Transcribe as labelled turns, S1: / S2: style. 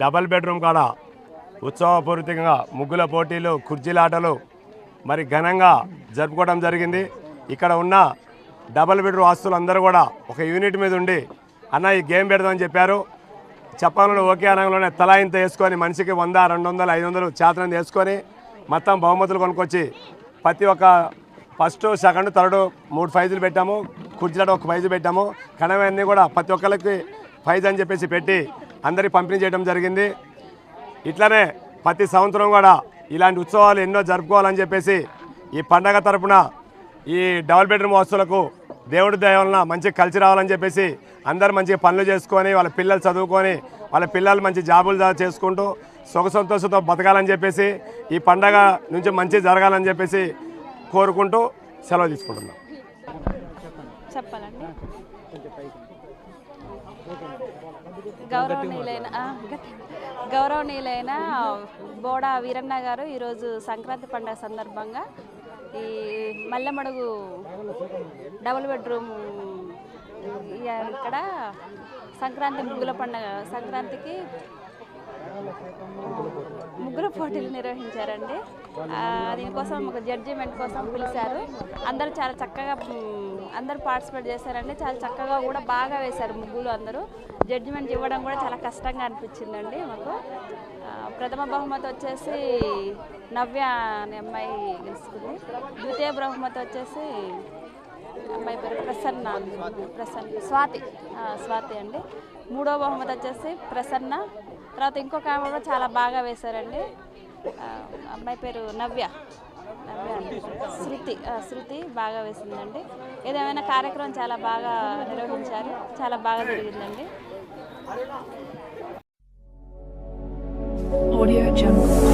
S1: Double bedroom కాడ ఉత్సవపూరితంగా ముగ్గుల పోటీలు కుర్చీలాటలు మరి ఘనంగా జరుపుకోవడం జరిగింది. ఇక్కడ ఉన్న డబల్ బెడ్రూమ్ ఆస్తులు అందరూ కూడా ఒక యూనిట్ మీద ఉండి అన్న ఈ గేమ్ పెడదామని చెప్పారు. చెప్పాలని ఒకే అనంలోనే తలా ఇంత వేసుకొని మనిషికి వంద రెండు వందలు ఐదు వందలు చేతనం వేసుకొని మొత్తం బహుమతులు కొనుక్కొచ్చి ప్రతి ఒక్క ఫస్ట్ సెకండ్ థర్డ్ మూడు ఫైజులు పెట్టాము. కుర్చీలాట ఒక ఫైజు పెట్టాము. కనవన్నీ కూడా ప్రతి ఒక్కరికి ఫైజ్ అని చెప్పేసి పెట్టి అందరికి పంపిణీ చేయడం జరిగింది. ఇట్లనే ప్రతి సంవత్సరం కూడా ఇలాంటి ఉత్సవాలు ఎన్నో జరుపుకోవాలని చెప్పేసి ఈ పండగ తరపున ఈ డబుల్ బెడ్రూమ్ వస్తువులకు దేవుడి దయ వలన మంచి కలిసి రావాలని చెప్పేసి అందరు మంచి పనులు చేసుకొని వాళ్ళ పిల్లలు చదువుకొని వాళ్ళ పిల్లలు మంచి జాబులు చేసుకుంటూ సుఖ సంతోషంతో బతకాలని చెప్పేసి ఈ పండగ నుంచి మంచి జరగాలని చెప్పేసి కోరుకుంటూ సెలవు తీసుకుంటున్నాం.
S2: చెప్పాలండి. గౌరవనీయులైన గౌరవనీయులైన బోడా వీరన్న గారు ఈరోజు సంక్రాంతి పండుగ సందర్భంగా ఈ మల్లెమడుగు డబుల్ బెడ్రూమ్ ఇక్కడ సంక్రాంతి ముగ్గుల పండుగ సంక్రాంతికి ముగ్గురు పోటీలు నిర్వహించారండి. దీనికోసం ఒక జడ్జిమెంట్ కోసం పిలిచారు. అందరూ చాలా చక్కగా అందరూ పార్టిసిపేట్ చేశారండి. చాలా చక్కగా కూడా బాగా వేశారు ముగ్గులు అందరూ. జడ్జిమెంట్ ఇవ్వడం కూడా చాలా కష్టంగా అనిపించిందండి మాకు. ప్రథమ బహుమతి వచ్చేసి నవ్య అనే అమ్మాయి గెలుచుకుంది. ద్వితీయ బహుమతి వచ్చేసి అమ్మాయి పేరు ప్రసన్న. ప్రసన్న స్వాతి. స్వాతి అండి. మూడో బహుమతి వచ్చేసి ప్రసన్న. తర్వాత ఇంకొక ఆమె కూడా చాలా బాగా వేశారండి. అమ్మాయి పేరు నవ్య. నవ్య శృతి శృతి బాగా వేసిందండి. ఏదేమైనా కార్యక్రమం చాలా బాగా నిర్వహించారు. చాలా బాగా జరిగిందండి.
S3: Audio Jungle.